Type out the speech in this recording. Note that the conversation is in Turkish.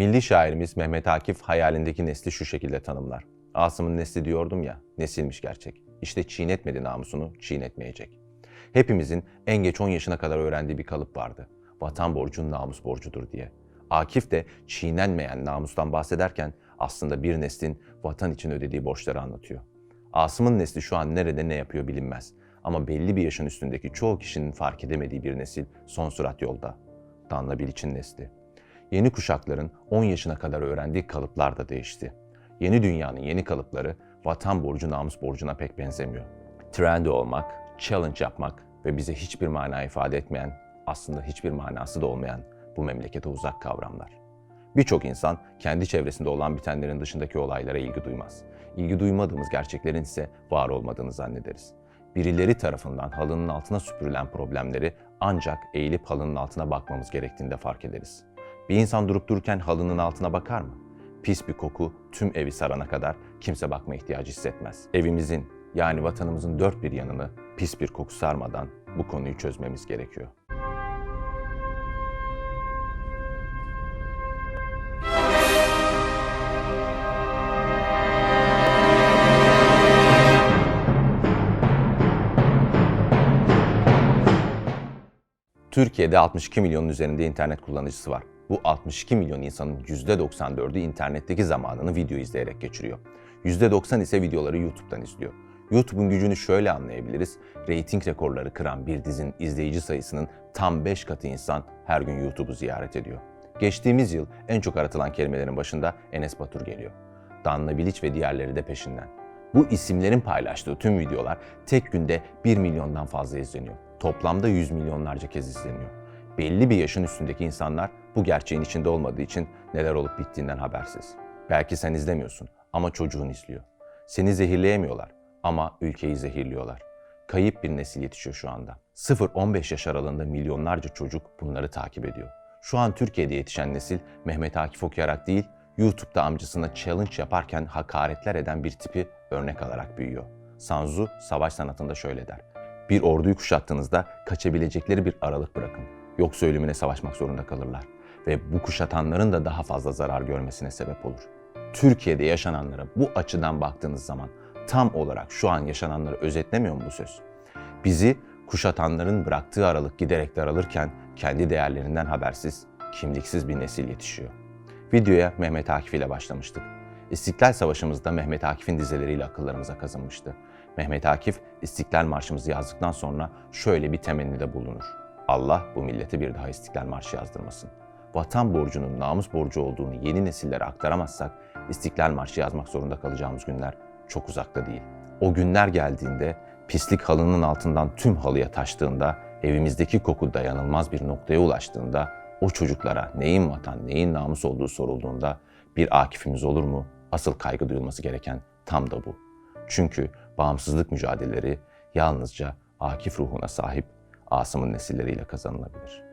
Milli şairimiz Mehmet Akif hayalindeki nesli şu şekilde tanımlar. Asım'ın nesli diyordum ya, nesilmiş gerçek. İşte çiğnetmedi namusunu, çiğnetmeyecek. Hepimizin en geç 10 yaşına kadar öğrendiği bir kalıp vardı. Vatan borcun namus borcudur diye. Akif de çiğnenmeyen namustan bahsederken aslında bir neslin vatan için ödediği borçları anlatıyor. Asım'ın nesli şu an nerede ne yapıyor bilinmez. Ama belli bir yaşın üstündeki çoğu kişinin fark edemediği bir nesil son sürat yolda. Danla Bilic'in nesli. Yeni kuşakların 10 yaşına kadar öğrendiği kalıplar da değişti. Yeni dünyanın yeni kalıpları vatan borcu namus borcuna pek benzemiyor. Trendy olmak, challenge yapmak ve bize hiçbir mana ifade etmeyen, aslında hiçbir manası da olmayan bu memlekete uzak kavramlar. Birçok insan kendi çevresinde olan bitenlerin dışındaki olaylara ilgi duymaz. İlgi duymadığımız gerçeklerin ise var olmadığını zannederiz. Birileri tarafından halının altına süpürülen problemleri ancak eğilip halının altına bakmamız gerektiğinde fark ederiz. Bir insan durup dururken halının altına bakar mı? Pis bir koku tüm evi sarana kadar kimse bakma ihtiyacı hissetmez. Evimizin yani vatanımızın dört bir yanını pis bir koku sarmadan bu konuyu çözmemiz gerekiyor. Türkiye'de 62 milyonun üzerinde internet kullanıcısı var. Bu 62 milyon insanın %94'ü internetteki zamanını video izleyerek geçiriyor. %90 ise videoları YouTube'dan izliyor. YouTube'un gücünü şöyle anlayabiliriz. Rating rekorları kıran bir dizinin izleyici sayısının tam 5 katı insan her gün YouTube'u ziyaret ediyor. Geçtiğimiz yıl en çok aratılan kelimelerin başında Enes Batur geliyor. Danla Bilic ve diğerleri de peşinden. Bu isimlerin paylaştığı tüm videolar tek günde 1 milyondan fazla izleniyor. Toplamda 100 milyonlarca kez izleniyor. Belli bir yaşın üstündeki insanlar bu gerçeğin içinde olmadığı için neler olup bittiğinden habersiz. Belki sen izlemiyorsun ama çocuğun izliyor. Seni zehirleyemiyorlar ama ülkeyi zehirliyorlar. Kayıp bir nesil yetişiyor şu anda. 0-15 yaş aralığında milyonlarca çocuk bunları takip ediyor. Şu an Türkiye'de yetişen nesil Mehmet Akif okuyarak değil, YouTube'da amcasına challenge yaparken hakaretler eden bir tipi örnek alarak büyüyor. Sanzu savaş sanatında şöyle der. Bir orduyu kuşattığınızda kaçabilecekleri bir aralık bırakın. Yoksa ölümüne savaşmak zorunda kalırlar. Ve bu kuşatanların da daha fazla zarar görmesine sebep olur. Türkiye'de yaşananlara bu açıdan baktığınız zaman tam olarak şu an yaşananları özetlemiyor mu bu söz? Bizi kuşatanların bıraktığı aralık giderek daralırken kendi değerlerinden habersiz, kimliksiz bir nesil yetişiyor. Videoya Mehmet Akif ile başlamıştık. İstiklal Savaşımızda Mehmet Akif'in dizeleriyle akıllarımıza kazınmıştı. Mehmet Akif İstiklal Marşımızı yazdıktan sonra şöyle bir temennide bulunur. Allah bu millete bir daha İstiklal Marşı yazdırmasın. Vatan borcunun namus borcu olduğunu yeni nesillere aktaramazsak İstiklal Marşı yazmak zorunda kalacağımız günler çok uzakta değil. O günler geldiğinde pislik halının altından tüm halıya taştığında, evimizdeki koku dayanılmaz bir noktaya ulaştığında, o çocuklara neyin vatan, neyin namus olduğu sorulduğunda bir Akif'imiz olur mu? Asıl kaygı duyulması gereken tam da bu. Çünkü bağımsızlık mücadeleleri yalnızca Akif ruhuna sahip Asım'ın nesilleriyle kazanılabilir.